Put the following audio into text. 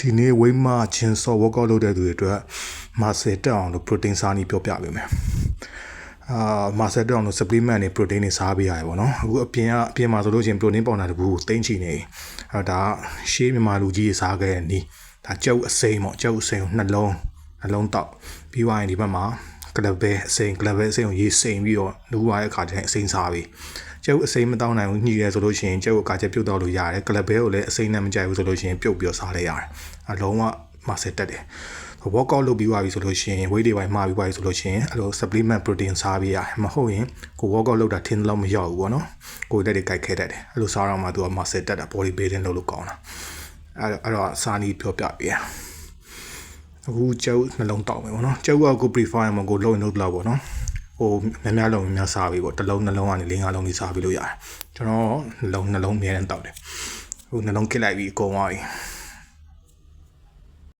ဒီနေ့ဝိမချင်းစော workout လုပ်တဲ့သူတွေအတွက်မာဆယ်တက်အောင်လို့ protein စားနည်းပြောပြပေးမယ်အာမာဆယ်တက်အောင်လို့ supplement တွေ protein တွေစားပေးရတယ်ပေါ့နော်အခုအပြင်ကအပြင်မှာဆိုလို့ရှိရင် protein ပေါင်တာတကူကိုသိမ့်ချီနေအဲ့တော့ဒါကရှေးမြန်မာလူကြီးတွေစားခဲ့တဲ့နီးဒါကျုပ်အစိမ်းပေါ့ကျုပ်အစိမ်းကိုနှလုံးနှလုံးတောက်ပြီးသွားရင်ဒီဘက်မှာ ကလဘဲအစိမ်းကလဘဲအစိမ်းကိုရေးစိမ်ပြီးတော့လူရတဲ့အခါကျရင်အစိမ်းစားပြီးကျုပ်အစိမ်းမတောင်းနိုင်ဘူးညှိရဲဆိုလို့ရှိရင်ကျုပ်ကကာချက်ပြုတ်တော့လို့ရတယ်ကလဘဲကိုလည်းအစိမ်းနဲ့မကြိုက်ဘူးဆိုလို့ရှိရင်ပြုတ်ပြီးတော့စားလိုက်ရတယ်အလုံးဝမာဆယ်တက်တယ် workout လုပ်ပြီးသွားပြီဆိုလို့ရှိရင် weight တွေပိုင်းမှာပြီးသွားပြီဆိုလို့ရှိရင်အဲ့လို supplement protein စားပေးရတယ်မဟုတ်ရင်ကို workout လုပ်တာထင်းတော့မရောက်ဘူးပေါ့နော်ကိုလက်တွေကြိုက်ခဲတတ်တယ်အဲ့လိုစားတော့မှသူက muscle တက်တာ body building လုပ်လို့ကောင်းတာအဲ့တော့အဲ့တော့စားနီးပြောပြပေးရအ ခုကျုပ်နှလုံးတောက်မယ်ပေါ့နော်ကျုပ်ကကို prefer မှာကိုလုံးရင်လုံးတော့ပေါ့နော်ဟိုများများလုံးများများစားပြီးပေါ့တစ်လုံးနှလုံးကနေ၄၅လုံးကြီးစားပြီးလို့ရတယ်ကျွန်တော်နှလုံးနှလုံးအများနဲ့တောက်တယ်ဟိုနှလုံးကစ်လိုက်ပြီးအကုန်သွားပြီ